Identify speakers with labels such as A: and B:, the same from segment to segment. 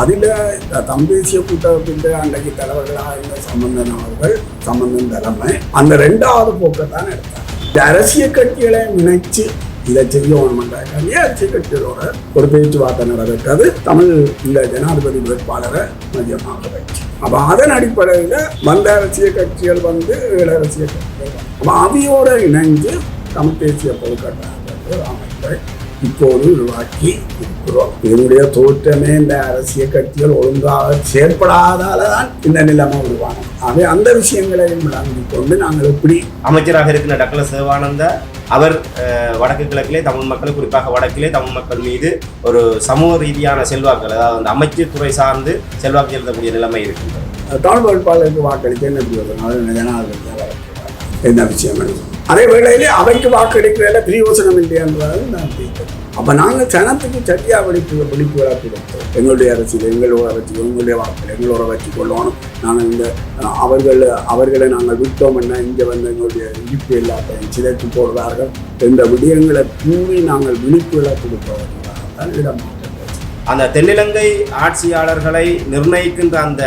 A: அதில் தமிழ் தேசிய கூட்டமைப்பின் அன்றைக்கு தலைவர்களாக இருந்த சம்பந்தன் அவர்கள் சம்பந்தன் தலைமை அந்த ரெண்டாவது போக்கை தான் எடுத்தாங்க இந்த அரசியல் கட்சிகளை நினைச்சு இதை செய்யணும்ன்றாங்க அரசியல் கட்சிகளோட ஒரு பேச்சுவார்த்தை நடக்கிறது? தமிழ் இந்த ஜனாதிபதி வேட்பாளரை மையமாக வச்சு. அப்போ அதன் அடிப்படையில் வந்த அரசியல் கட்சிகள் வந்து ஏழு அரசியல் கட்சிகள். அப்போ அவையோட இணைஞ்சு தமிழ் தேசிய பொதுக்கட்டாக அமைப்பை இப்போது உருவாக்கி இருக்கிறோம். இதனுடைய தோற்றமே இந்த அரசியல் கட்சிகள் ஒழுங்காக செயற்படாதால தான் இந்த நிலைமை உருவானது அவை அந்த விஷயங்களையும் விளங்கிக் கொண்டு நாங்கள் எப்படி
B: அமைச்சராக இருக்கிற டக்ள சிவானந்தா அவர் வடக்கு கிழக்கிலே தமிழ் மக்கள் குறிப்பாக வடக்கிலே தமிழ் மக்கள் மீது ஒரு சமூக ரீதியான செல்வாக்குகள் அதாவது அந்த அமைச்சர் துறை சார்ந்து செல்வாக்கு செலுத்தக்கூடிய நிலைமை இருக்கின்றது.
A: தமிழ் வேட்பாளருக்கு வாக்களிக்க என்ன வரக்கூடாது என்ன விஷயம். அதே வேளையிலே அவைக்கு வாக்களிக்கிறதுல பிரியோசனம் இல்லை என்பதை நான் கேட்கிறேன் அப்போ நாங்கள் ஜனத்துக்கு சரியாக விழிப்பு விழிப்புகளாக கொடுத்தோம். எங்களுடைய அரசியல் எங்களோட அரசியல் எங்களுடைய வாக்கு எங்களோட வச்சு கொள்ளணும் நாங்கள் இந்த அவர்கள் அவர்களை நாங்கள் விட்டோம்னா இங்கே வந்து எங்களுடைய விழிப்பு எல்லாத்தையும் சிதைத்து போடுவார்கள். என்ற விடயங்களை கூறி நாங்கள் விழிப்புகளாக கொடுப்பவர்களாகத்தான் இடமாற்றம்
B: அந்த தென்னிலங்கை ஆட்சியாளர்களை நிர்ணயிக்கின்ற அந்த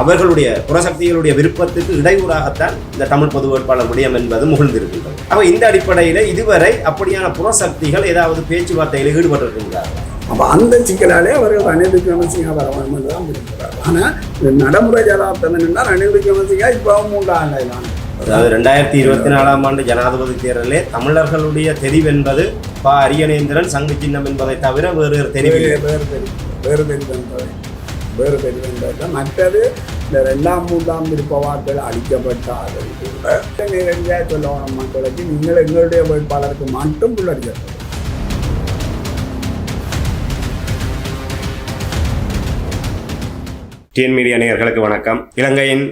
B: அவர்களுடைய புறசக்திகளுடைய விருப்பத்துக்கு இடையூறாகத்தான் இந்த தமிழ் பொது வேட்பாளர் விடயம் என்பது முகிழ்ந்திருக்கின்றது. அப்போ இந்த அடிப்படையில் இதுவரை அப்படியான புறசக்திகள் ஏதாவது பேச்சுவார்த்தையில் ஈடுபட்டிருக்கின்றார்கள்?
A: அப்போ அந்த சிக்கலாலே அவர்கள் ரணில் விக்ரமசிங்கா வர வேண்டும் என்று தான் விரும்புகிறார். ஆனால் நடைமுறை ஜனார்த்தன் என்றால் ரணில் விக்ரமசிங்கா இப்போ மூன்றாம் ஆண்டை
B: அதாவது ரெண்டாயிரத்தி இருபத்தி நாலாம் ஆண்டு ஜனாதிபதி தேர்தலிலே தமிழர்களுடைய தெரிவு என்பது பா அரியணேந்திரன் சங்கு சின்னம் என்பதை தவிர வேறு ஒரு தெரிவில்
A: வேறு தெரியும் வேறு தெரிவு என்பதை வேறு தெரிவு என்பதை மற்றது இந்த ரெண்டாம் மூன்றாம் விருப்பவாக்கள் அளிக்கப்பட்டாலும் கூட. நேரடியாக சொல்லணும் மக்களுக்கு நீங்கள் எங்களுடைய வேட்பாளருக்கு மட்டும் உள்ளடிக்கப்படும்
B: டிஎன் மீடியா நேயர்களுக்கு வணக்கம். இலங்கையின்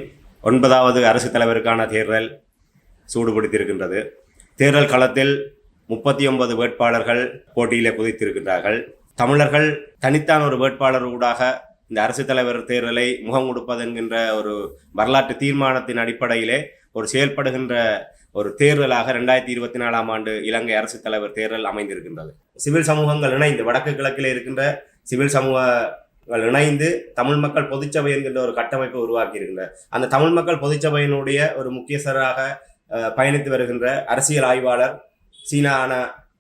B: ஒன்பதாவது அரசு தலைவருக்கான தேர்தல் சூடுபிடித்திருக்கின்றது. தேர்தல் களத்தில் முப்பத்தி ஒன்பது வேட்பாளர்கள் போட்டியிலே குதித்திருக்கின்றார்கள். தமிழர்கள் தனித்தான் ஒரு வேட்பாளர் ஊடாக இந்த அரசு தலைவர் தேர்தலை முகம் கொடுப்பது என்கின்ற ஒரு வரலாற்று தீர்மானத்தின் அடிப்படையிலே ஒரு செயல்படுகின்ற ஒரு தேர்தலாக ரெண்டாயிரத்தி இருபத்தி நாலாம் ஆண்டு இலங்கை அரசு தலைவர் தேர்தல் அமைந்திருக்கின்றது. சிவில் சமூகங்கள் இணைந்து வடக்கு கிழக்கில் இருக்கின்ற சிவில் சமூக சமூகங்கள் இணைந்து தமிழ் மக்கள் பொதுச்சபை என்கின்ற ஒரு கட்டமைப்பை உருவாக்கி இருக்கின்றனர் அந்த தமிழ் மக்கள் பொதுச்சபையினுடைய ஒரு முக்கியஸ்தராக பயணித்து வருகின்ற அரசியல் ஆய்வாளர் சீனான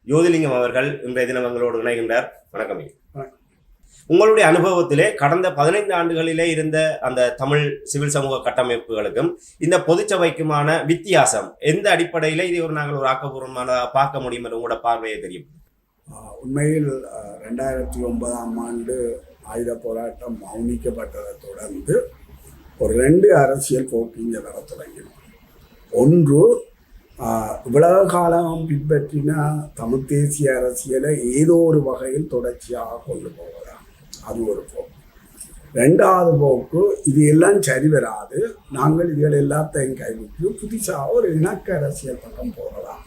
B: யோதிலிங்கம் அவர்கள் இன்றைய தினம் எங்களோடு இணைகின்றார். வணக்கம். உங்களுடைய அனுபவத்திலே கடந்த பதினைந்து ஆண்டுகளிலே இருந்த அந்த தமிழ் சிவில் சமூக கட்டமைப்புகளுக்கும் இந்த பொதுச்சபைக்குமான வித்தியாசம் எந்த அடிப்படையில இதை ஒரு நாங்கள் ஒரு ஆக்கப்பூர்வமான பார்க்க முடியும் என்று உங்களோட பார்வையை தெரியும்?
A: உண்மையில் ரெண்டாயிரத்தி ஒன்பதாம் ஆண்டு ஆயுத போராட்டம் மௌனிக்கப்பட்டதை தொடர்ந்து ஒரு ரெண்டு அரசியல் போக்கு இங்கே வர தொடங்கினோம் ஒன்று இவ்வளவு காலம் பின்பற்றின தமிழ் தேசிய அரசியலை ஏதோ ஒரு வகையில் தொடர்ச்சியாக கொண்டு போவதா அது ஒரு போக்கு. ரெண்டாவது போக்கு இது எல்லாம் சரி வராது. நாங்கள் இதுகள் எல்லாத்தையும் கைவிட்டு புதுசாக ஒரு இணக்க அரசியல் பக்கம் போகலாம்.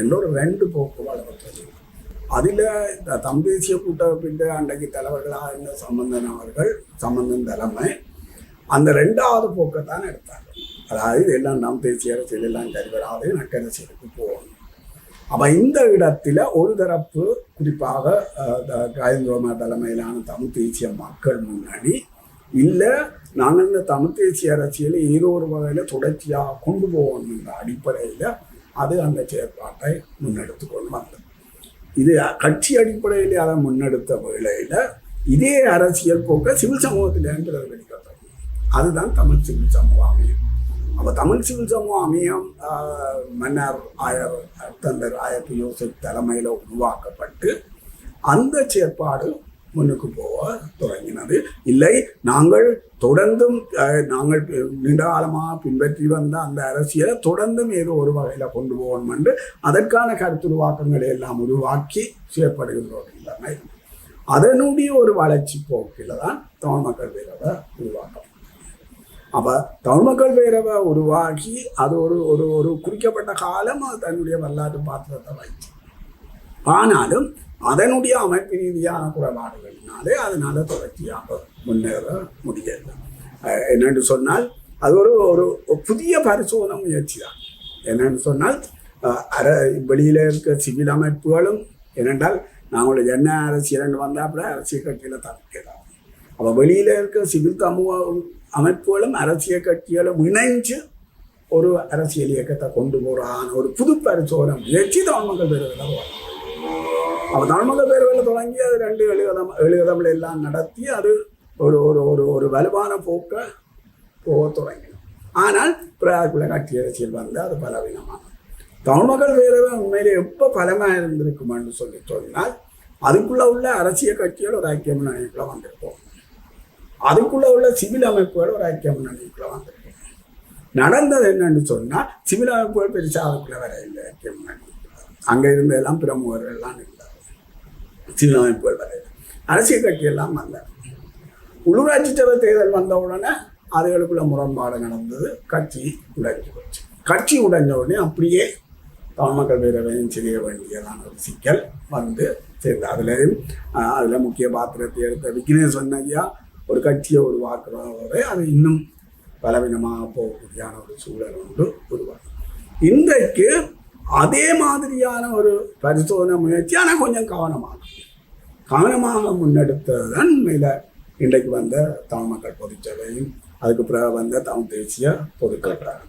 A: என்ற ஒரு ரெண்டு போக்கு வளர்த்தது அதில் இந்த தம்பேசிய தேசிய கூட்டமைப்பின் அன்றைக்கு தலைவர்களாக இருந்த சம்பந்தன் அவர்கள் சம்பந்தன் தலைமை அந்த ரெண்டாவது போக்கை தான் எடுத்தாங்க. அதாவது இதெல்லாம் நாம் தேசிய அரசியல் எல்லாம் சரி வராது போகணும். அப்போ இந்த இடத்துல ஒரு தரப்பு குறிப்பாக காயந்திரமா தலைமையிலான தமிழ் தேசிய மக்கள் முன்னாடி இல்லை நாங்கள் இந்த தமிழ் தேசிய அரசியலை ஏதோ ஒரு வகையில் தொடர்ச்சியாக கொண்டு போகணுன்ற அடிப்படையில் அது அந்த செயற்பாட்டை முன்னெடுத்து கொண்டு வந்தது. இது கட்சி அடிப்படையில் அதை முன்னெடுத்த வேளையில் இதே அரசியல் போக்க சிவில் சமூகத்திலேருந்து பிரதிபலிக்கப்பட்டது அதுதான் தமிழ் சிவில் சமூக அமையும். அப்போ தமிழ் சிவில் சமூக அமையம் மன்னர் ஆயர் தந்தர் ஆயர் யோசிப் தலைமையில் உருவாக்கப்பட்டு அந்த செயற்பாடு முன்னுக்கு போக தொடங்கினது. இல்லை நாங்கள் தொடர்ந்தும் நாங்கள் நீண்ட காலமாக பின்பற்றி வந்த அந்த அரசியலை தொடர்ந்தும் ஏதோ ஒரு வகையில் கொண்டு போகணும் என்று அதற்கான கருத்துருவாக்கங்களை எல்லாம் உருவாக்கி செயற்படுகின்ற ஒரு நிலைமை அதனுடைய ஒரு வளர்ச்சி போக்கில் தான் தமிழ் மக்கள் பேரவை உருவாக்கம். அப்போ தமிழ் மக்கள் பேரவை உருவாக்கி அது ஒரு ஒரு ஒரு குறிக்கப்பட்ட காலம் அது தன்னுடைய வரலாற்று பாத்திரத்தை வைச்சு ஆனாலும் அதனுடைய அமைப்பு ரீதியான குறைபாடுகளினாலே அதனால தொடர்ச்சியாக முன்னேற முடியல என்னென்று சொன்னால் அது ஒரு ஒரு புதிய பரிசோதனை முயற்சி தான் என்னென்னு சொன்னால் அர வெளியில் இருக்க சிவில் அமைப்புகளும் ஏனென்றால் நாங்களுடைய என்ன அரசியல் வந்தாப்புல அரசியல் கட்சியில் தவிர்க்கலாம் அப்போ வெளியில் இருக்க சிவில் சமூக அமைப்புகளும் அரசியல் கட்சிகளும் இணைஞ்சு ஒரு அரசியல் இயக்கத்தை கொண்டு போகிறான் ஒரு புது பரிசோதனை முயற்சி தான் மக்கள் பேரவையில் அப்போ தமிழ் பேரவையில் தொடங்கி அது ரெண்டு எழுகதம் எழுகதமில் எல்லாம் நடத்தி அது ஒரு ஒரு ஒரு ஒரு வலுவான போக்கை போக தொடங்கினோம் ஆனால் பிரயாக்குள்ள கட்சி அரசியல் வந்து அது பலவீனமானது தமிழ் மக்கள் பேரவை உண்மையிலே எப்போ பலமாக இருந்திருக்குமான்னு சொல்லி சொன்னால் அதுக்குள்ள உள்ள அரசியல் கட்சிகள் ஒரு ஐக்கிய முன்னணிக்குள்ள வந்திருப்போம் அதுக்குள்ள உள்ள சிவில் அமைப்புகள் ஒரு ஐக்கிய முன்னணிக்குள்ள வந்திருக்கோம் நடந்தது என்னன்னு சொன்னால் சிவில் அமைப்புகள் பெருசாக அதுக்குள்ள வர இல்லை ஐக்கிய முன்னணி அங்கே இருந்த எல்லாம் பிரமுகர்கள் எல்லாம் இருந்தார் அரசியல் கட்சி எல்லாம் வந்தார் உள்ளூராட்சி சபை தேர்தல் வந்த உடனே அதுகளுக்குள்ள முரண்பாடு நடந்தது. கட்சி உடைஞ்சு போச்சு. கட்சி உடைஞ்ச உடனே அப்படியே தமிழ் மக்கள் பேரவையும் செய்ய வேண்டியதான ஒரு சிக்கல் வந்து சேர்ந்து அதுலேயும் அதில் முக்கிய பாத்திரத்தை எடுத்த விக்னேஸ்வரன் ஐயா ஒரு கட்சியை உருவாக்குறவரை அது இன்னும் பலவீனமாக போகக்கூடியான ஒரு சூழல் ஒன்று உருவாகும் இன்றைக்கு அதே மாதிரியான ஒரு பரிசோதனை முயற்சி ஆனால் கொஞ்சம் கவனமாக. கவனமாக முன்னெடுத்தது தான் உண்மையில் இன்றைக்கு வந்த தமிழ் மக்கள் பொதுச்சபையும் அதுக்கு பிறகு வந்த தமிழ் தேசிய பொதுக்கட்டாரம்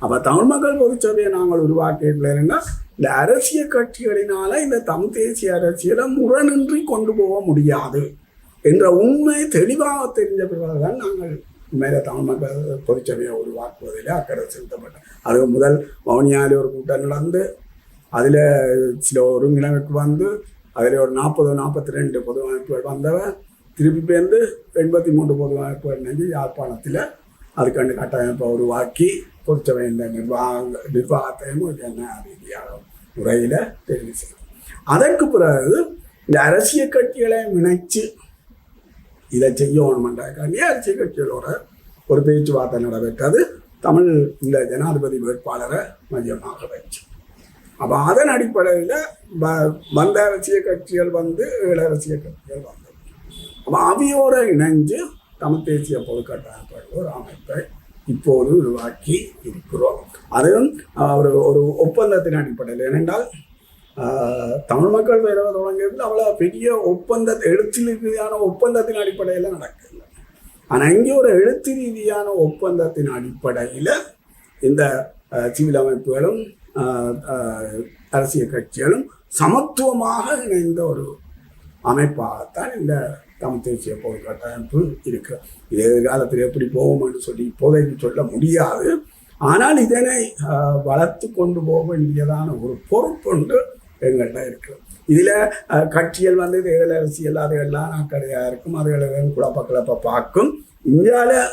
A: அப்போ தமிழ் மக்கள் பொதுச்சபையை நாங்கள் உருவாக்கியிருந்தா இந்த அரசியல் கட்சிகளினால இந்த தமிழ் தேசிய அரசியலை முரணின்றி கொண்டு போக முடியாது என்ற உண்மை தெளிவாக தெரிஞ்ச பிறகுதான் நாங்கள் மேலே தமிழ் மக்கள் பொதுச்சபையை உருவாக்குவதில் அக்கறை செலுத்தப்பட்டோம். அது முதல் வவுனியாவில் ஒரு கூட்டம் நடந்து அதில் சில ஒருங்கிணைப்பு வந்து அதில் ஒரு நாற்பது நாற்பத்தி ரெண்டு பொது அமைப்புகள் வந்தவன் திருப்பி பேர்ந்து எண்பத்தி மூன்று பொது அமைப்புகள் நினைஞ்சு யாழ்ப்பாணத்தில். அதுக்காண்டு கட்டமைப்பை உருவாக்கி பொதுச்சபை இந்த நிர்வாக நிர்வாகத்தையும் என்ன ரீதியாக முறையில் தெரிவு செய்யும் அதற்கு பிறகு இந்த அரசியல் கட்சிகளை இணைச்சு இதை செய்யணுமென்றாக்காண்டி அரசியல் கட்சிகளோட ஒரு பேச்சுவார்த்தை நடைபெற்றது. தமிழ் இந்த ஜனாதிபதி வேட்பாளரை மையமாக வச்சு. அப்போ அதன் அடிப்படையில் வ வந்த அரசியல் கட்சிகள் வந்து இளரசிய அரசியல் கட்சிகள் வந்தது. அப்போ அவையோடு இணைஞ்சு தமிழ் தேசிய பொதுக்கட்டமைப்பு ஒரு அமைப்பை இப்போது உருவாக்கி இருக்கிறோம். அதுவும் ஒரு ஒரு ஒப்பந்தத்தின் அடிப்படையில். ஏனென்றால் தமிழ் மக்கள் பேரவை தொடங்கியது அவ்வளோ பெரிய ஒப்பந்த எழுத்து ரீதியான ஒப்பந்தத்தின் அடிப்படையில் நடக்கல. ஆனால் இங்கே ஒரு எழுத்து ரீதியான ஒப்பந்தத்தின் அடிப்படையில் இந்த சிவில் அமைப்புகளும் அரசியல் கட்சிகளும் சமத்துவமாக இணைந்த ஒரு அமைப்பாகத்தான் இந்த தமிழ் தேசிய பொது கட்டமைப்பு இருக்கு. இது எதிர்காலத்தில் எப்படி போகும் என்று சொல்லி இப்போதைக்கு சொல்ல முடியாது. ஆனால் இதனை வளர்த்து கொண்டு போக வேண்டியதான ஒரு பொறுப்புண்டு எங்கள்கிட்ட இருக்கு. இதில் கட்சிகள் வந்து தேர்தல் அரசியல் அதுகள்லாம் அக்கறையாக இருக்கும் அதுகளை குழப்ப குழப்ப பார்க்கும். இந்தியாவில்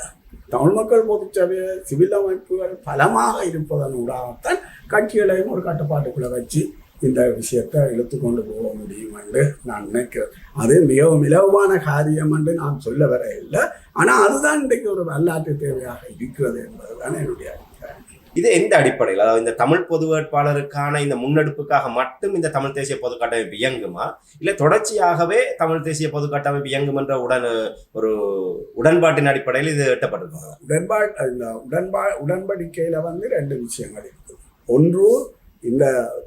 A: தமிழ் மக்கள் பொதுச்சபை சிவில் அமைப்புகள் பலமாக இருப்பதன் ஊடாகத்தான் கட்சிகளையும் ஒரு கட்டுப்பாட்டுக்குள்ளே வச்சு இந்த விஷயத்தை இழுத்து கொண்டு போக முடியும் என்று நான் நினைக்கிறேன். அது மிகவும் இலவான காரியம் என்று நான் சொல்ல வர இல்லை. ஆனால் அதுதான் இன்றைக்கு ஒரு வரலாற்று தேவையாக இருக்கிறது என்பதுதான் என்னுடைய அபிப்பிராயம்.
B: இது எந்த அடிப்படையில்? அதாவது இந்த தமிழ் பொது வேட்பாளருக்கான இந்த முன்னெடுப்புக்காக மட்டும் இந்த தமிழ் தேசிய பொது கட்டமைப்பு இயங்குமா? இல்லை தொடர்ச்சியாகவே தமிழ் தேசிய பொது கட்டமைப்பு இயங்கும் என்ற உடன் ஒரு உடன்பாட்டின் அடிப்படையில் இது எட்டப்பட்டிருக்கிறது?
A: உடன்பாடு இந்த உடன்பா உடன்படிக்கையில் வந்து ரெண்டு விஷயங்கள் இருக்குது. ஒன்று இந்த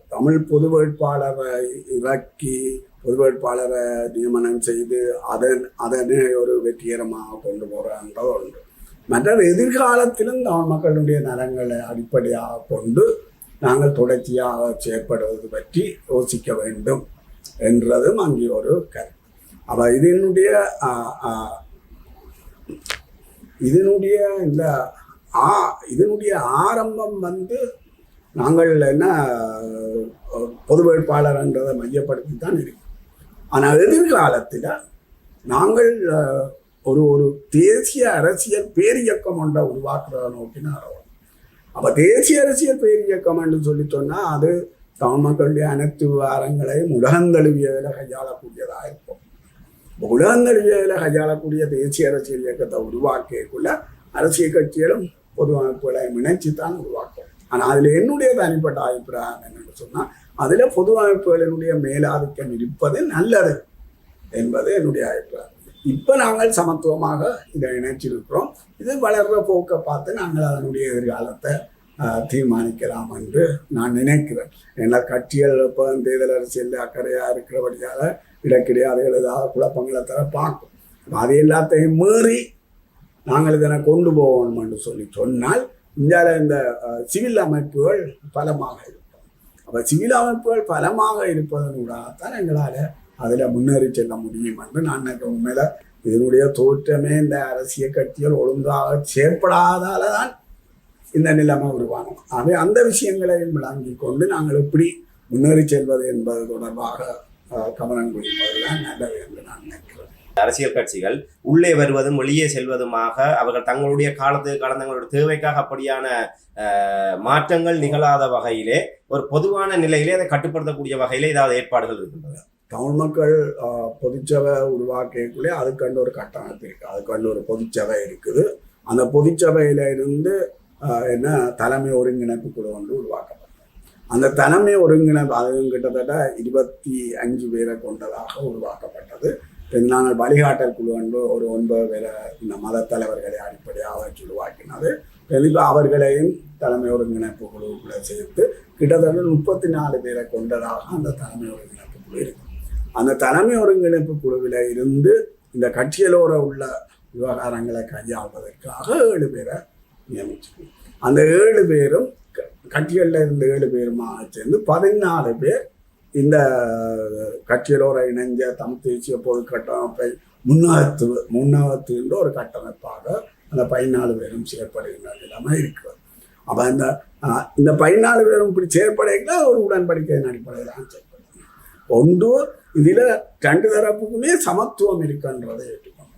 A: தமிழ் பொது வேட்பாளரை இறக்கி பொது வேட்பாளரை நியமனம் செய்து அதன் அதனை ஒரு வெற்றிகரமாக கொண்டு போகிறான்றது ஒன்று. மற்றது எதிர்காலத்திலும் தமிழ் மக்களுடைய நலங்களை அடிப்படையாக கொண்டு நாங்கள் தொடர்ச்சியாக செயற்படுவது பற்றி யோசிக்க வேண்டும் என்றதும் அங்கே ஒரு கருத்து. அப்போ இதனுடைய இதனுடைய இந்த ஆ இதனுடைய ஆரம்பம் வந்து நாங்கள் என்ன பொது வேட்பாளர் என்றதை மையப்படுத்தி தான் இருக்கும். ஆனால் எதிர்காலத்தில் நாங்கள் ஒரு ஒரு தேசிய அரசியல் பேரியக்கம் ஒன்றை உருவாக்குறதை நோக்கி நகரணும் அப்போ தேசிய அரசியல் பேரியக்கம் என்று சொல்லி சொன்னால் அது தமிழ் மக்களுடைய அனைத்து விவகாரங்களையும் உலகந்தழுவியதில் கையாளக்கூடியதாக இருக்கும். இப்போ உலகந்தழுவியதில் கையாளக்கூடிய தேசிய அரசியல் இயக்கத்தை உருவாக்கியக்குள்ள அரசியல் கட்சிகளும் பொது அமைப்புகளையும் இணைச்சு தான் உருவாக்கும் ஆனால் அதில் என்னுடைய தனிப்பட்ட அபிப்பிராயம் என்னென்னு சொன்னால் அதில் பொது அமைப்புகளினுடைய மேலாதிக்கம் இருப்பது நல்லது என்பது என்னுடைய அபிப்பிராயம். இப்போ நாங்கள் சமத்துவமாக இதை இணைச்சிருக்கிறோம். இது வளர்ற போக்கை பார்த்து நாங்கள் அதனுடைய எதிர்காலத்தை தீர்மானிக்கலாம் என்று நான் நினைக்கிறேன். ஏன்னா கட்சிகள் இப்போ தேர்தல் அரசியலில் அக்கறையாக இருக்கிறபடியால் இடக்கிடையே அதுகள் ஏதாவது குழப்பங்களை தர பார்க்கும். அது எல்லாத்தையும் மீறி நாங்கள் இதனை கொண்டு போவோம் என்று சொல்லி சொன்னால் இந்தியாவில் இந்த சிவில் அமைப்புகள் பலமாக இருக்கும். அப்போ சிவில் அமைப்புகள் பலமாக இருப்பதனூடாகத்தான் எங்களால் அதில் முன்னேறி செல்ல முடியும் என்று நான் நினைக்க உண்மையில் இதனுடைய தோற்றமே இந்த அரசியல் கட்சிகள் ஒழுங்காக செயற்படாதால தான் இந்த நிலைமை உருவாகும். ஆகவே அந்த விஷயங்களையும் விளங்கி கொண்டு நாங்கள் எப்படி முன்னேறி செல்வது என்பது தொடர்பாக அஹ், கவனம் தான் நல்லது என்று நான் நினைக்கிறேன்.
B: அரசியல் கட்சிகள் உள்ளே வருவதும் வெளியே செல்வதுமாக அவர்கள் தங்களுடைய காலத்து காலம் தங்களுடைய தேவைக்காக அப்படியான மாற்றங்கள் நிகழாத வகையிலே ஒரு பொதுவான நிலையிலே அதை கட்டுப்படுத்தக்கூடிய வகையிலே ஏதாவது ஏற்பாடுகள் இருக்கின்றன?
A: தமிழ் மக்கள் பொதுச்சபை உருவாக்கக்குள்ளே அதுக்கண்டு ஒரு கட்டமைப்பு இருக்குது அதுக்கண்டு ஒரு பொதுச்சபை இருக்குது. அந்த பொதுச்சபையில இருந்து என்ன தலைமை ஒருங்கிணைப்பு குழு வந்து உருவாக்கப்பட்டது. அந்த தலைமை ஒருங்கிணைப்பு அதுவும் கிட்டத்தட்ட இருபத்தி அஞ்சு பேரை கொண்டதாக உருவாக்கப்பட்டது. பின் நாங்கள் வழிகாட்டல் குழு என்று ஒரு ஒன்பது பேரை இந்த மத தலைவர்களை அடிப்படையாக வச்சு உருவாக்கினது தெளிவாக அவர்களையும் தலைமை ஒருங்கிணைப்பு குழுவுக்குள்ளே சேர்த்து கிட்டத்தட்ட முப்பத்தி நாலு பேரை கொண்டதாக அந்த தலைமை ஒருங்கிணைப்பு குழு இருக்கும் அந்த தலைமை ஒருங்கிணைப்பு குழுவில் இருந்து இந்த கட்சியலோர உள்ள விவகாரங்களை கையாள்வதற்காக ஏழு பேரை நியமிச்சிருக்கோம் அந்த ஏழு பேரும் க- கட்சிகளில் இருந்த ஏழு பேருமாக சேர்ந்து பதினாலு பேர் இந்த கட்சிகளோட இணைஞ்ச தமிழ் தேசிய பொது கட்டமைப்பை முன்னகத்து முன்னகத்துன்ற ஒரு கட்டமைப்பாக அந்த பதினாலு பேரும் செயற்படுகின்ற நிலைமை இருக்கிறது அப்போ இந்த இந்த பதினாலு பேரும் இப்படி செயற்படைகளை ஒரு உடன்படிக்கையின் அடிப்படையில் தான் செயற்படுது ஒன்று இதில் ரெண்டு தரப்புக்குமே சமத்துவம் இருக்குன்றதை ஏற்றுக்கணும்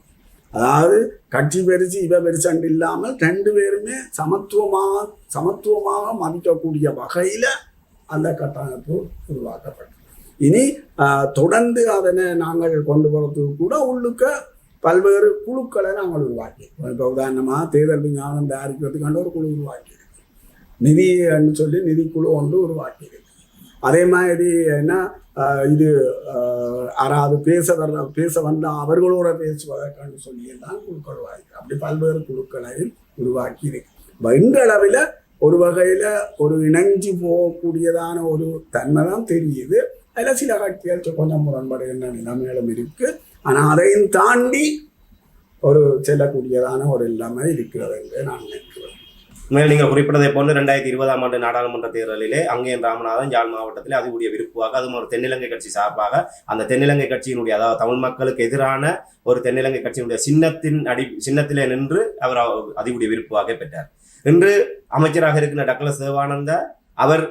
A: அதாவது கட்சி பெருசு இவ பெருசண்டு இல்லாமல் ரெண்டு பேருமே சமத்துவமாக சமத்துவமாக மதிக்கக்கூடிய வகையில் அந்த கட்டமைப்பு உருவாக்கப்பட்டது. இனி ஆஹ், தொடர்ந்து அதனை நாங்கள் கொண்டு போகிறதுக்கு கூட உள்ளுக்க பல்வேறு குழுக்களை நாங்கள் உருவாக்கி இப்போ உதாரணமாக தேர்தல் விஞ்ஞானம் தயாரிக்கிறதுக்காண்ட ஒரு குழு உருவாக்கி நிதின்னு சொல்லி நிதிக்குழு ஒன்று உருவாக்கியிருக்கு அதே மாதிரி என்ன ஆஹ், இது ஆஹ், யாராவது பேச வர்ற பேச வந்தால் அவர்களோட பேசுவதற்கான சொல்லியெல்லாம் குழுக்கள் உருவாக்கி அப்படி பல்வேறு குழுக்களையும் உருவாக்கி இருக்கு இன்றளவில் ஒரு வகையில் ஒரு இணைஞ்சு போகக்கூடியதான ஒரு தன்மை தான் தெரியுது. அதில் சில கட்சிகள் கொஞ்சம் முரண்படுகின்ற நிலைமைகளும் இருக்குது ஆனால் அதையும் தாண்டி ஒரு செல்லக்கூடியதான ஒரு நிலைமை இருக்கிறது என்று நான் நினைக்கிறேன்.
B: மேலும் நீங்கள் குறிப்பிட்டதை போன்று ரெண்டாயிரத்தி இருபதாம் ஆண்டு நாடாளுமன்ற தேர்தலிலே அங்கேயும் ராமநாதன் யாழ் மாவட்டத்தில் அதிகூடிய விருப்புவாக அதுவும் ஒரு தென்னிலங்கை கட்சி சார்பாக அந்த தென்னிலங்கை கட்சியினுடைய அதாவது தமிழ் மக்களுக்கு எதிரான ஒரு தென்னிலங்கை கட்சியினுடைய சின்னத்தின் அடி சின்னத்திலே நின்று அவர் அதிகூடிய விருப்புவாக பெற்றார். இன்று அமைச்சராக இருக்கின்ற டக்ளஸ் தேவானந்த அவர்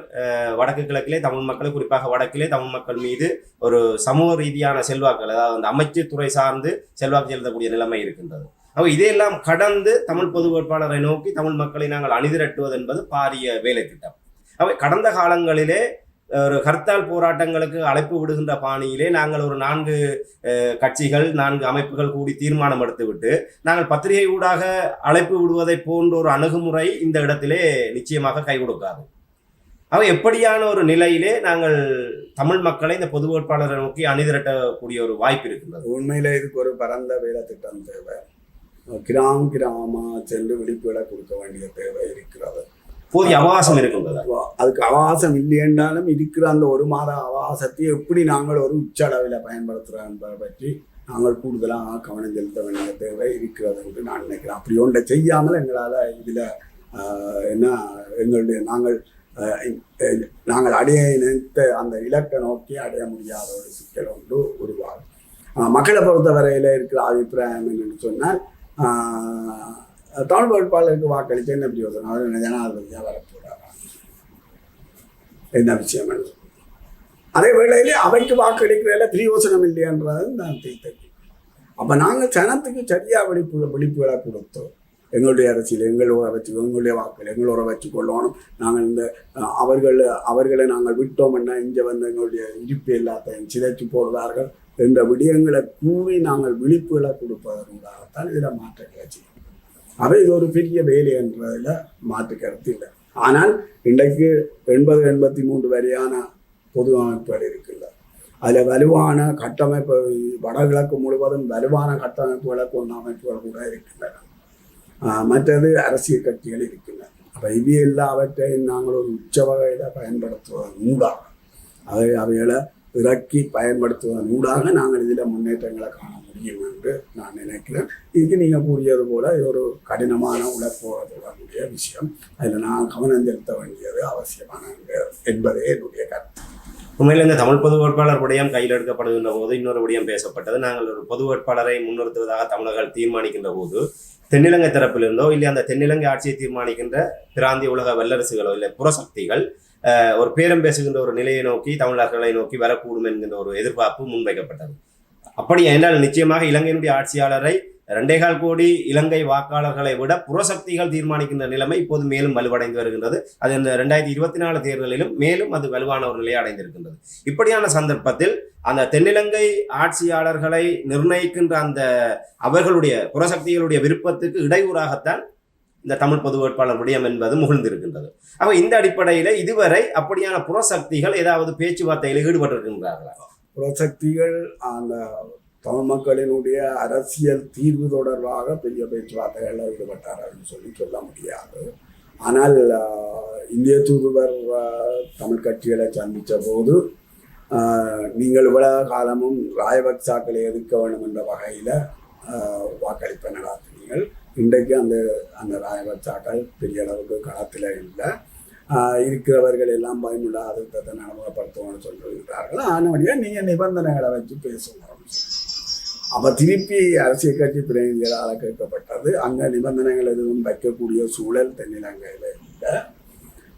B: வடக்கு கிழக்கிலே தமிழ் மக்களை குறிப்பாக வடக்கிலே தமிழ் மக்கள் மீது ஒரு சமூக ரீதியான செல்வாக்கள் அதாவது அந்த அமைச்சு துறை சார்ந்து செல்வாக்கு செலுத்தக்கூடிய நிலைமை இருக்கின்றது. அப்போ இதையெல்லாம் கடந்து தமிழ் பொது வேட்பாளரை நோக்கி தமிழ் மக்களை நாங்கள் அணிதிரட்டுவது என்பது பாரிய வேலை திட்டம் அவை கடந்த காலங்களிலே ஒரு ஹர்த்தால் போராட்டங்களுக்கு அழைப்பு விடுகின்ற பாணியிலே நாங்கள் ஒரு நான்கு கட்சிகள் நான்கு அமைப்புகள் கூடி தீர்மானம் எடுத்துவிட்டு நாங்கள் பத்திரிகை ஊடாக அழைப்பு விடுவதை போன்ற ஒரு அணுகுமுறை இந்த இடத்திலே நிச்சயமாக கை கொடுக்காது. அவை எப்படியான ஒரு நிலையிலே நாங்கள் தமிழ் மக்களை இந்த பொது வேட்பாளரை நோக்கி அணிதிரட்டக்கூடிய ஒரு வாய்ப்பு இருக்கின்றது?
A: உண்மையிலே இதுக்கு ஒரு பரந்த வேலை திட்டம் தேவை. கிராம கிராமமா சென்று விழிப்புகளை கொடுக்க வேண்டிய தேவை இருக்கிறது.
B: போதிய அவகாசம் இருக்கின்றது?
A: அதுக்கு அவகாசம் இல்லையென்றாலும் இருக்கிற அந்த ஒரு மாத அவகாசத்தை எப்படி நாங்கள் ஒரு உச்ச அளவில் பயன்படுத்துகிறோம் என்பதை பற்றி நாங்கள் கூடுதலாக கவனம் செலுத்த வேண்டிய தேவை இருக்கிறது என்று நான் நினைக்கிறேன். அப்படி ஒன்றை செய்யாமல் எங்களால் இதில் என்ன எங்களுடைய நாங்கள் நாங்கள் அடைய நினைத்த அந்த இலக்கை நோக்கி அடைய முடியாத ஒரு சிக்கல் ஒன்று உருவாகும். மக்களை பொறுத்தவரையில் இருக்கிற அபிப்பிராயம் என்னென்னு சொன்னால் தமிழ் வேட்பாளருக்கு வாக்களித்து என்ன பிரயோஜனம்? அவர் ஜனாதிபதியாக வரப்போறாரா? என்ன விஷயம் என்று. அதே வேளையிலே அவைக்கு வாக்களிக்கிறதுல பிரயோசனம் இல்லையன்றது நான் தெரிவித்தேன் அப்போ நாங்கள் ஜனத்துக்கு சரியாக விழிப்பு விழிப்புகளை கொடுத்தோம். எங்களுடைய அரசியல் எங்களோட வச்சு எங்களுடைய வாக்குகள் எங்களோட வச்சு கொள்ளணும். நாங்கள் இந்த அவர்கள் அவர்களை நாங்கள் விட்டோம்னா இங்கே வந்து எங்களுடைய இருப்பு எல்லாத்தையும் சிதைச்சு போடுவார்கள் என்ற விடயங்களை கூறி நாங்கள் விழிப்புகளை கொடுப்பதற்காகத்தான் இதில் மாற்றங்களை செய்யும் அப்போ இது ஒரு பெரிய வேலை என்றதில் மாற்று கருத்து இல்லை. ஆனால் இன்றைக்கு எண்பது எண்பத்தி மூன்று வரையான பொது அமைப்புகள் இருக்குல்ல. அதில் வலுவான கட்டமைப்பு வடகிழக்கு முழுவதும் வலுவான கட்டமைப்புகளை கொண்ட அமைப்புகள் கூட இருக்கின்றன. மற்றது அரசியல் கட்சிகள் இருக்கின்றன. அப்போ இது எல்லாவற்றையும் நாங்கள் ஒரு உச்ச வகையில் பயன்படுத்துவதன் ஊடாக அவை அவைகளை இறக்கி பயன்படுத்துவதன் ஊடாக நாங்கள் இதில் முன்னேற்றங்களை காண முடியும் என்று நான் நினைக்கிறேன். இதுக்கு நீங்கள் கூறியது போல இது ஒரு கடினமான உழைப்போடு விஷயம். அதில் நான் கவனம் செலுத்த வேண்டியது அவசியமான என்பதே என்னுடைய கருத்து.
B: உண்மையில் இந்த தமிழ் பொது வேட்பாளர் விடயம் கையில் எடுக்கப்படுகின்ற போது இன்னொரு விடயம் பேசப்பட்டது. நாங்கள் ஒரு பொது வேட்பாளரை முன்னிறுத்துவதாக தமிழர்கள் தீர்மானிக்கின்ற போது தென்னிலங்கை தரப்பிலிருந்தோ இல்லை அந்த தென்னிலங்கை ஆட்சியை தீர்மானிக்கின்ற பிராந்திய உலக வல்லரசுகளோ இல்லை புறசக்திகள் ஒரு பேரம் பேசுகின்ற ஒரு நிலையை நோக்கி தமிழர்களை நோக்கி வரக்கூடும் என்கின்ற ஒரு எதிர்பார்ப்பு முன்வைக்கப்பட்டது. அப்படி என்றால் நிச்சயமாக இலங்கையினுடைய ஆட்சியாளரை ரெண்டேகால் கோடி இலங்கை வாக்காளர்களை விட புறசக்திகள் தீர்மானிக்கின்ற நிலைமை இப்போது மேலும் வலுவடைந்து வருகின்றது. அது இந்த ரெண்டாயிரத்தி இருபத்தி நாலு தேர்தலிலும் மேலும் அது வலுவான ஒரு நிலையை அடைந்திருக்கின்றது. இப்படியான சந்தர்ப்பத்தில் அந்த தென்னிலங்கை ஆட்சியாளர்களை நிர்ணயிக்கின்ற அந்த அவர்களுடைய புறசக்திகளுடைய விருப்பத்துக்கு இடையூறாகத்தான் இந்த தமிழ் பொது வேட்பாளர் விடயம் என்பது முகிழ்ந்திருக்கின்றது. அப்ப இந்த அடிப்படையில இதுவரை அப்படியான புறசக்திகள் ஏதாவது பேச்சுவார்த்தையில் ஈடுபட்டிருக்கின்றார்களா?
A: புறசக்திகள் அந்த தமிழ் மக்களினுடைய அரசியல் தீர்வு தொடர்பாக பெரிய பேச்சுவார்த்தைகளில் ஈடுபட்டார்கள் சொல்லி சொல்ல முடியாது. ஆனால் இந்திய தூதுவர் தமிழ் கட்சிகளை சந்தித்த போது நீங்கள் இவ்வளவு காலமும் ராயபக்சாக்களை எதிர்க்க வேண்டும் என்ற வகையில் வாக்களிப்பை நடாத்தினீர்கள். இன்றைக்கு அந்த அந்த ராயபக்சாக்கள் பெரிய அளவுக்கு களத்தில் இல்லை. இருக்கிறவர்கள் எல்லாம் பயனுள்ள அழுத்தத்தை நடைமுறைப்படுத்துவோம்னு சொல்லியிருக்கிறார்கள் ஆனபடியாக நீங்கள் நிபந்தனைகளை வச்சு பேசுவோம் அப்போ திருப்பி அரசியல் கட்சி பிரதிநிதிகளால் கேட்கப்பட்டது. அங்கே நிபந்தனைகள் எதுவும் வைக்கக்கூடிய சூழல் தென்னிலங்கையில் இல்லை.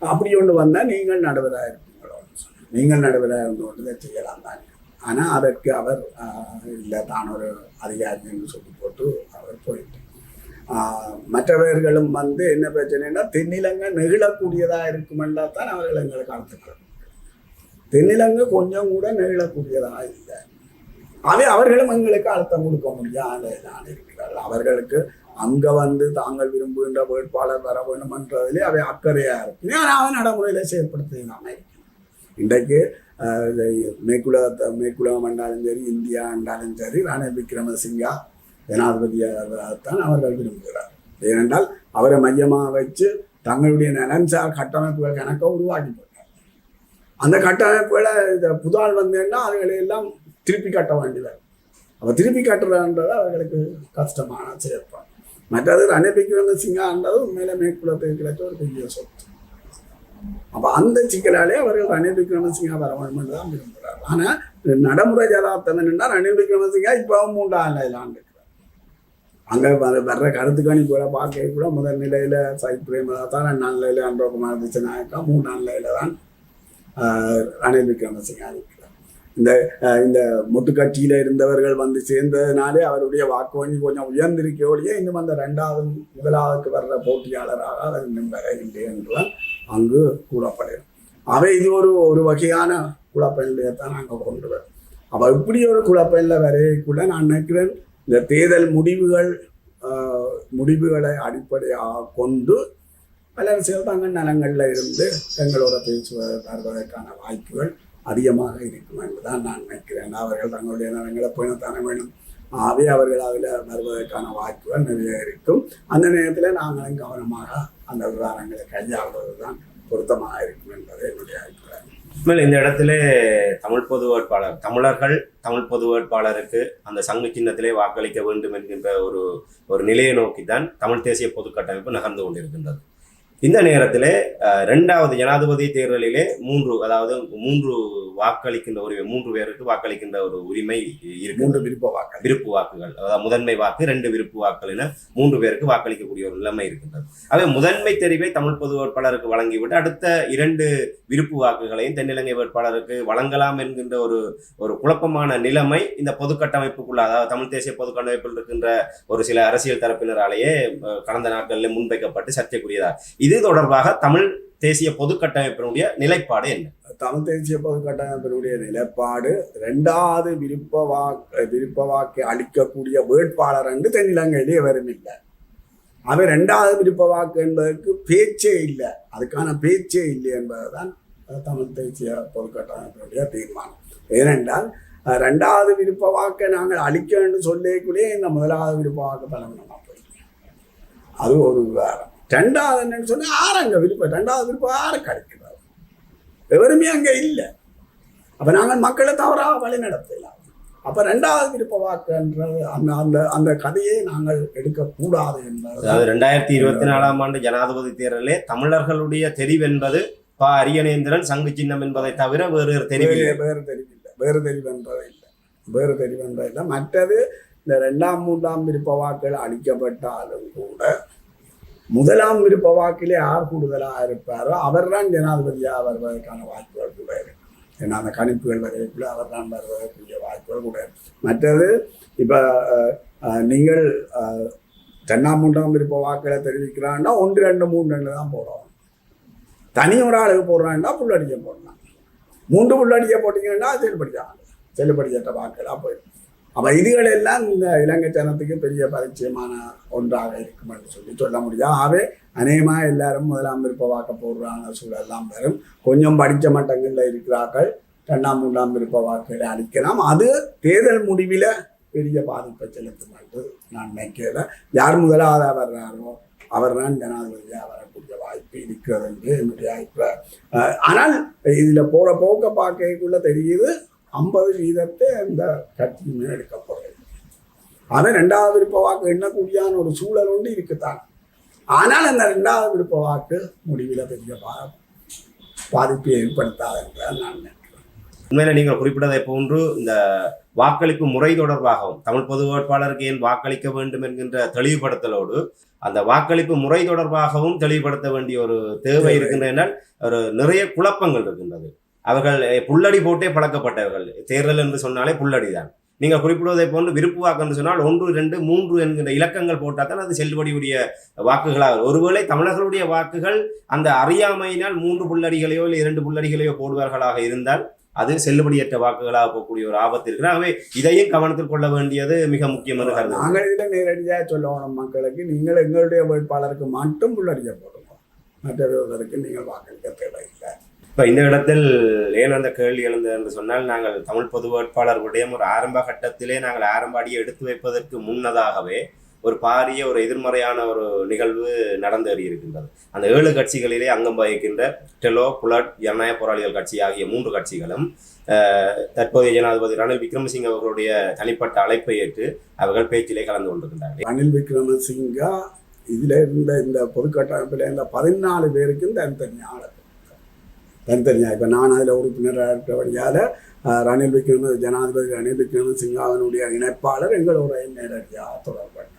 A: அப்படி ஒன்று வந்தால் நீங்கள் நடுவராக இருப்பீங்களோன்னு சொல்லி நீங்கள் நடுவராக இருந்து கொண்டு செய்யலாம் தானே. ஆனால் அதற்கு அவர் இல்லை தான் ஒரு அதிகாரின்னு சொல்லி போட்டு அவர் போய் மற்றவர்களும் வந்து என்ன பிரச்சனைனா தென்னிலங்கை நெகிழக்கூடியதாக இருக்குமெண்டா தான் அவர்கள் எங்களுக்கு அழுத்துக்கள் தென்னிலங்கை கொஞ்சம் கூட நெகிழக்கூடியதாக இல்லை. அவை அவர்களும் எங்களுக்கு அழுத்தம் கொடுக்க முடியாத நான் இருக்கிறார்கள். அவர்களுக்கு அங்க வந்து தாங்கள் விரும்புகின்ற வேட்பாளர் வர வேண்டும் என்றதிலே அவை அக்கறையா இருக்கு ஆனால் அவன் நடைமுறையில செயற்படுத்தினாமே இன்றைக்கு மேற்குலகத்தை மேற்குலகம் என்றாலும் சரி இந்தியா என்றாலும் சரி ரணில் விக்ரமசிங்கா ஜனாதிபதியாகத்தான் அவர்கள் விரும்புகிறார். ஏனென்றால் அவரை மையமாக வச்சு தங்களுடைய நலன்சார் கட்டமைப்புகள் கணக்கை உருவாக்கி போட்டார் அந்த கட்டமைப்புகளை இந்த புதால் வந்தேன்னா அதுகளை எல்லாம் திருப்பி கட்ட வேண்டியது அப்போ திருப்பி கட்டுறதுன்றது அவர்களுக்கு கஷ்டமான சிறப்பாக மற்றது ரணில் விக்ரமசிங்கான்றது உண்மையில மேற்குலத்துக்கு கிடைச்ச ஒரு பெரிய சொத்து. அப்போ அந்த சிக்கலாலே அவர்கள் ரணில் விக்ரமசிங்கா வர வேண்டும் தான் விரும்புகிறார். ஆனால் நடைமுறை ஜனார்த்தன் என்றால் ரணில் விக்ரமசிங்கா இப்போவும் மூன்றாம் நிலையிலான் அங்கே வர்ற கருத்துக்கணி கூட பார்க்க கூட முதல் நிலையில் சைத் பிரேமதாசா ரெண்டாம் நிலையில் அன்பகுமார் திசநாயக்கா மூணாம் நிலையில தான் ரணில் விக்ரமசிங்கா இருக்கிறார். இந்த இந்த முட்டுக்கட்சியில் இருந்தவர்கள் வந்து சேர்ந்ததுனாலே அவருடைய வாக்கு வங்கி கொஞ்சம் உயர்ந்திருக்க ஒழிய இன்னும் அந்த ரெண்டாவது முதலாவதுக்கு வர்ற போட்டியாளராக அவர் இன்னும் வரவில்லை என்றுதான் அங்கு கூறப்படுகிறது. அவை இது ஒரு ஒரு வகையான குழப்பநிலையை தான் நாங்கள் கொண்டு வரோம். அவள் இப்படி ஒரு குழப்பநிலை வரையக்குள்ள நான் நினைக்கிறேன் இந்த தேர்தல் முடிவுகள் முடிவுகளை அடிப்படையாக கொண்டு பல சிறுதாங்க நலங்களில் இருந்து தங்களோட பேச்சு வருவதற்கான வாய்ப்புகள் அதிகமாக இருக்கும் என்பதான் நான் நினைக்கிறேன். அவர்கள் தங்களுடைய நலங்களை பேணத்தான வேண்டும் ஆகவே அவர்கள் அதில் வருவதற்கான வாய்ப்புகள் நிறைய இருக்கும். அந்த நேரத்தில் நாங்களும் கவனமாக அந்த விவகாரங்களை கையாளுவது தான் பொருத்தமாக இருக்கும் என்பது என்னுடைய அபிப்பிராயம்.
B: உண்மையில் இந்த இடத்துல தமிழ் பொது வேட்பாளர் தமிழர்கள் தமிழ் பொது வேட்பாளருக்கு அந்த சங்கு சின்னத்திலே வாக்களிக்க வேண்டும் என்கின்ற ஒரு ஒரு நிலையை நோக்கி தான் தமிழ் தேசிய பொது கட்டமைப்பு நகர்ந்து கொண்டிருக்கின்றது. இந்த நேரத்திலே அஹ், இரண்டாவது ஜனாதிபதி தேர்தலிலே மூன்று அதாவது மூன்று வாக்களிக்கின்ற ஒரு மூன்று பேருக்கு வாக்களிக்கின்ற ஒரு உரிமை இருக்கு.
A: மூன்று விருப்ப வாக்கள்
B: விருப்பு வாக்குகள் அதாவது முதன்மை வாக்கு ரெண்டு விருப்பு வாக்குகள் என மூன்று பேருக்கு வாக்களிக்கக்கூடிய ஒரு நிலைமை இருக்கின்றது. அவை முதன்மை தெரிவை தமிழ் பொது வேட்பாளருக்கு வழங்கிவிட்டு அடுத்த இரண்டு விருப்பு வாக்குகளையும் தென்னிலங்கை வேட்பாளருக்கு வழங்கலாம் என்கின்ற ஒரு ஒரு குழப்பமான நிலைமை இந்த பொது கட்டமைப்புக்குள்ள அதாவது தமிழ் தேசிய பொது கட்டமைப்பில் இருக்கின்ற ஒரு சில அரசியல் தரப்பினராலேயே கடந்த நாட்களில் முன்வைக்கப்பட்டு சர்ச்சைக்குரியதா. இது தொடர்பாக தமிழ் தேசிய பொது கட்டமைப்பினுடைய நிலைப்பாடு என்ன?
A: தமிழ் தேசிய பொது கட்டமைப்பினுடைய நிலைப்பாடு ரெண்டாவது விருப்ப வாக்கு விருப்ப வாக்கை அளிக்கக்கூடிய வேட்பாளர் என்று தென்னிலங்கையிலே வரும் இல்லை. அவன் ரெண்டாவது விருப்ப வாக்கு என்பதற்கு பேச்சே இல்லை. அதுக்கான பேச்சே இல்லை என்பதுதான் தமிழ் தேசிய பொதுக்கட்டமைப்பினுடைய தீர்மானம். ஏனென்றால் ரெண்டாவது விருப்ப வாக்கை நாங்கள் அளிக்க வேண்டும் சொல்லக்கூடிய இந்த முதலாவது விருப்ப வாக்கு நம்ம போயிருக்கோம் அது ஒரு விவகாரம். ரெண்டாவது என்னன்னு சொன்னா ஆரங்க விருப்பம். ரெண்டாவது விருப்பம் ஆறு கிடைக்கிறார். எவருமே அங்கே இல்லை. அப்போ நாங்கள் மக்களை தவறாக வழி நடத்தலாம். அப்ப ரெண்டாவது விருப்ப வாக்குன்றது அந்த அந்த அந்த கதையை நாங்கள் எடுக்கக்கூடாது என்பது
B: அதாவது ரெண்டாயிரத்தி இருபத்தி நாலாம் ஆண்டு ஜனாதிபதி தேர்தலிலே தமிழர்களுடைய தெரிவு என்பது பா. அரியநேந்திரன் சங்கு சின்னம் என்பதை தவிர வேறு தெரிவு இல்லை.
A: வேறு தெரிவில்லை வேறு தெரிவென்றதை இல்லை. வேறு தெரிவென்றதை இல்லை. மற்றது இந்த ரெண்டாம் மூன்றாம் விருப்ப வாக்குகள் அளிக்கப்பட்டாலும் கூட முதலாம் விருப்ப வாக்கிலே யார் கூடுதலாக இருப்பாரோ அவர் தான் ஜனாதிபதியாக வருவதற்கான வாய்ப்புகள் கூட இருக்கு. ஏன்னா அந்த கணிப்புகள் வரைக்குள்ள அவர் தான் வருவதற்குரிய வாய்ப்புகள் கூட இருக்கு. மற்றது இப்போ நீங்கள் தென்னாம் மூன்றாம் விருப்ப வாக்களை தெரிவிக்கிறான்னா ஒன்று ரெண்டு மூணு ரெண்டு தான் போடுறோம் தனி ஒரு ஆளுக்கு போடுறான்னா புல்லடிக்க போடலாம். மூன்று புள்ளடிக்க போட்டிங்கன்னா செல்லுபடியாக செல்லுபடியற்ற வாக்கெல்லாம் போயிடும். அப்போ இதுகளெல்லாம் இந்த இலங்கை ஜனத்துக்கு பெரிய பரிச்சயமான ஒன்றாக இருக்கும் என்று சொல்லி சொல்ல முடியும். ஆகவே அநேகமாக எல்லாரும் முதலாம் விருப்ப வாக்க போடுறாங்க சூழல்லாம் வரும். கொஞ்சம் படித்த மட்டங்களில் இருக்கிறார்கள். ரெண்டாம் மூன்றாம் விருப்ப வாக்குகளை அளிக்கலாம். அது தேர்தல் முடிவில் பெரிய பாதிப்பை செலுத்தும் என்று நான் நினைக்கிறேன். யார் முதலாவதாக வர்றாரோ அவர் தான் ஜனாதிபதியாக வரக்கூடிய வாய்ப்பு இருக்கிறது என்று என்னுடைய அபிப்பிராயம். ஆனால் இதில் போகிற போக்க பார்க்கக்குள்ள தெரியுது ஐம்பது வீதத்தை அந்த கட்சியுமே எடுக்க போகிறது அவன் ரெண்டாவது விருப்ப வாக்கு எண்ணக்கூடியான ஒரு சூழல் ஒன்று இருக்குதான் ஆனால் அந்த ரெண்டாவது விருப்ப வாக்கு முடிவில் பெரிய பா பாதிப்பை ஏற்படுத்தாது என்றால் நான் நினைக்கிறேன்.
B: உண்மையில நீங்கள் குறிப்பிட்டதை போன்று இந்த வாக்களிப்பு முறை தொடர்பாகவும் தமிழ் பொது வேட்பாளருக்கு ஏன் வாக்களிக்க வேண்டும் என்கின்ற தெளிவுபடுத்தலோடு அந்த வாக்களிப்பு முறை தொடர்பாகவும் தெளிவுபடுத்த வேண்டிய ஒரு தேவை
A: தேவை.
B: இருக்கின்றன ஒரு நிறைய குழப்பங்கள் இருக்கின்றது. அவர்கள் புல்லடி போட்டே பழக்கப்பட்டவர்கள். தேர்தல் என்று சொன்னாலே புல்லடி தான் நீங்கள் குறிப்பிடுவதை போன்று விருப்பு வாக்கு என்று சொன்னால் ஒன்று ரெண்டு மூன்று என்கின்ற இலக்கங்கள் போட்டால் தான் அது செல்லுபடியுடைய வாக்குகளாக ஒருவேளை தமிழர்களுடைய வாக்குகள் அந்த அறியாமையினால் மூன்று புல்லடிகளையோ இல்லை இரண்டு புல்லடிகளையோ போடுவார்களாக இருந்தால் அது செல்லுபடியற்ற வாக்குகளாக போகக்கூடிய ஒரு ஆபத்து இருக்கு ஆகவே இதையும் கவனத்தில் கொள்ள வேண்டியது மிக முக்கியம் என்று
A: நாங்கள் இதில் நேரடியாக சொல்லணும் மக்களுக்கு. நீங்கள் எங்களுடைய வேட்பாளருக்கு மட்டும் புள்ளடிக்க போடுங்க மற்றவர்களுக்கு நீங்கள் வாக்களிக்க தேவையில்லை.
B: இப்போ இந்த இடத்தில் ஏன் அந்த கேள்வி எழுந்தது என்று சொன்னால் நாங்கள் தமிழ் பொது வேட்பாளர் விடயம் ஒரு ஆரம்ப கட்டத்திலே நாங்கள் ஆரம்ப அடியை எடுத்து வைப்பதற்கு முன்னதாகவே ஒரு பாரிய ஒரு எதிர்மறையான ஒரு நிகழ்வு நடந்தேறி இருக்கின்றது அந்த ஏழு கட்சிகளிலே அங்கம் வகிக்கின்ற டெலோ புலட் ஜனநாயக போராளிகள் கட்சி ஆகிய மூன்று கட்சிகளும் தற்போதைய ஜனாதிபதி ரணில் விக்ரமசிங்க அவர்களுடைய தனிப்பட்ட அழைப்பை ஏற்று அவர்கள் பேச்சிலே கலந்து கொண்டிருக்கின்றார்கள்
A: ரணில் விக்ரமசிங்கா இதில் இருந்த இந்த பொதுக்கட்டமைப்பில் இருந்த பதினாலு பேருக்கும் இந்த ஆளு. தனித்தனியாக இப்போ நான் அதில் உறுப்பினராக இருக்கிறபடியால் ரணில் விக்ரம ஜனாதிபதி ரணில் விக்ரமசிங்காவினுடைய இணைப்பாளர் எங்களோட நேரடியாக தொடர்பு